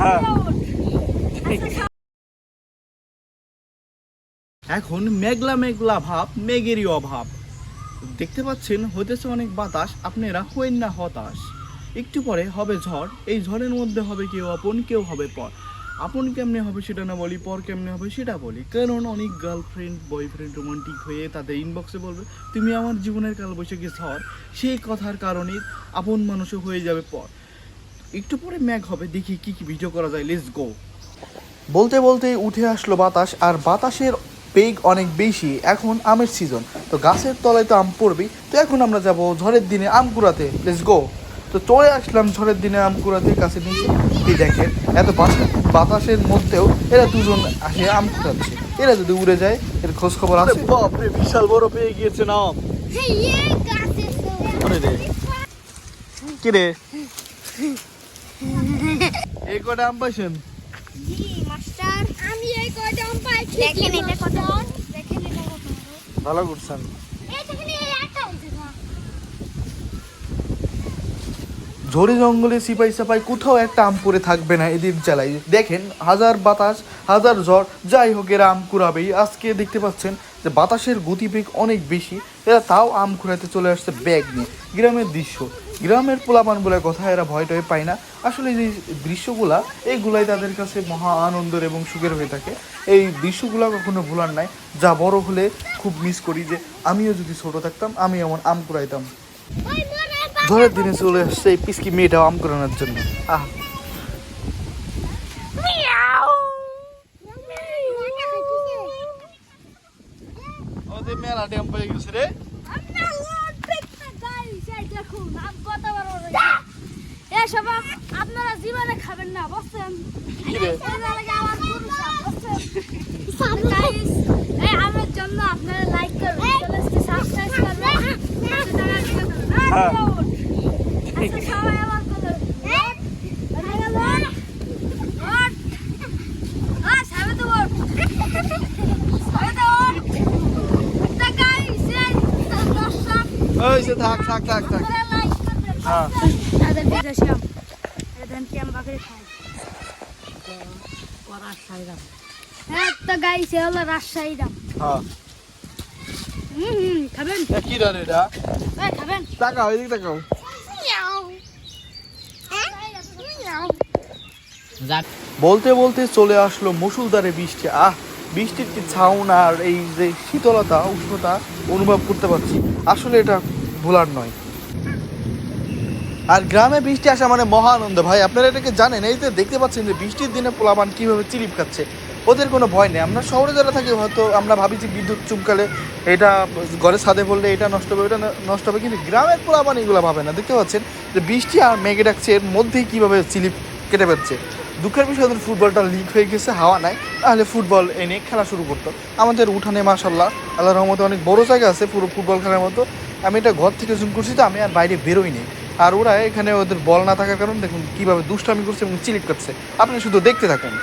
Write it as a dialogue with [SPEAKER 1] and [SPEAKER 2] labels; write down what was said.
[SPEAKER 1] হ্যাঁ।
[SPEAKER 2] এখন মেঘলা মেঘলা ভাব, মেঘেরই অভাব। দেখতে পাচ্ছেন হতেছে অনেক বাতাস, আপনারা হইন না হতাশ। একটু পরে হবে ঝড়, এই ঝড়ের মধ্যে হবে কেউ আপন, কেউ হবে পর। আপন কেমনে হবে সেটা না বলি, পর কেমনে হবে সেটা বলি। কারণ অনেক গার্লফ্রেন্ড বয়ফ্রেন্ড রোমান্টিক হয়ে তাদের ইনবক্সে বলবে, তুমি আমার জীবনের কাল বৈশাখী ঝড়, সেই কথার কারণে আপন মানুষও হয়ে যাবে পর। একটু পরে ম্যাগ হবে দেখি কি কি ভিডিও করা যায় লেটস গো বলতে বলতে উঠে আসলো বাতাস আর বাতাসের বেগ অনেক বেশি। এখন আমের সিজন তো গাছের তলায় তো আম পড়বেই। তো এখন আমরা যাব ঝড়ের দিনে আম কুড়াতে লেটস গো তো চলে আসলাম ঝড়ের দিনে আম কুড়াতে কাছে নিচে। এই দেখেন এত বাতাস- বাতাসের মধ্যেও এরা দুজন আসে আম কুড়াচ্ছে। এরা যদি উড়ে যায় এর খোঁজ খবর আছে? বাপরে বিশাল বড় পেয়ে গিয়েছে না আম। রে। কি রে? এই কটা আম পাইছেন?
[SPEAKER 1] আমি এই কয়টা আম পাইছি দেখেন এটা কত? দেখেন এটা কত
[SPEAKER 2] ভালো করছেন। ঝড়ে জঙ্গলে সিপাই সাপাই কোথাও একটা আম পড়ে থাকবে না এদের জ্বালাই দেখেন হাজার বাতাস হাজার ঝড় যাই হোক এরা আম কুড়াবেই। আজকে দেখতে পাচ্ছেন যে বাতাসের গতিবেগ অনেক বেশি। এরা তাও আম কুড়াতে চলে আসছে ব্যাগ নিয়ে। গ্রামের দৃশ্য। গ্রামের পোলাপান বলে কথা এরা ভয় টয় পায় না। আসলে যে দৃশ্যগুলা এইগুলাই তাদের কাছে মহা আনন্দের এবং সুখের হয়ে থাকে। এই দৃশ্যগুলো কখনো ভোলার নাই। যা বড় হলে খুব মিস করি যে আমিও যদি ছোট থাকতাম আমি এমন আম কুড়াইতাম। ঝড়ের দিনে চলে আসছে এই পিসকি মেয়েটাও আম কুড়ানোর জন্য। আহ। মেলা ড্যাম পেয়ে গেছে রে।
[SPEAKER 1] এসব আম- আপনারা জীবনে খাবেন না লাগে আমার জন্য আপনারা লাইক করবেন সাবস্ক্রাইব করবেন সবাই আমার করবেন। লোড। এদিকে লোড। লোড। আহ, সামনে তো লোড। সামনে তো লোড। তা guys, এই দর্শক,
[SPEAKER 2] ওই সে থাক থাক থাক থাক। হ্যাঁ।
[SPEAKER 1] তাদের। এদের কি আম বাকরি খায়? হ্যাঁ, তো guys, এ হলো রাজশাহী।
[SPEAKER 2] হ্যাঁ
[SPEAKER 1] হুম, হুম, খাবেন?
[SPEAKER 2] এ কি রে এটা
[SPEAKER 1] এই, খাবেন?
[SPEAKER 2] তাকাও এদিকে তাকাও বলতে বলতে চলে আসলো মুসুলধারে বৃষ্টি আহ বৃষ্টির কি ছাউন আর এই যে শীতলতা, উষ্ণতা অনুভব করতে পারছি। আসলে এটা ভোলার নয়। আর গ্রামে বৃষ্টি আসা মানে মহা আনন্দ। ভাই, আপনারা এটাকে জানেন? এই যে দেখতে পাচ্ছেন যে বৃষ্টির দিনে পোলাপান কীভাবে চিলিপ খাচ্ছে, ওদের কোনো ভয় নেই। আমরা শহরে যারা থাকি, হয়তো আমরা ভাবি যে বিদ্যুৎ চুমকালে এটা ঘরে ছাদে পড়লে এটা নষ্ট হবে এটা নষ্ট হবে, কিন্তু গ্রামের পোলাপান এগুলো ভাবে না। দেখতে পাচ্ছেন যে বৃষ্টি আর মেঘে ডাকছে, এর মধ্যেই কীভাবে চিলিপ কেটে ফেলছে। দুঃখের বিষয় ওদের ফুটবলটা লিক হয়ে গেছে, হাওয়া নাই। তাহলে ফুটবল এনে খেলা শুরু করতো। আমাদের উঠানে মাসাল্লাহ আল্লাহ রহমতে অনেক বড় জায়গা আছে পুরো ফুটবল খেলার মতো। আমি এটা ঘর থেকে জুম করছি তো, আমি আর বাইরে বেরোইনি আর ওরা এখানে ওদের বল না থাকার কারণ দেখুন কীভাবে দুষ্টামি করছে এবং চিলিপ করছে। আপনি শুধু দেখতে থাকেন।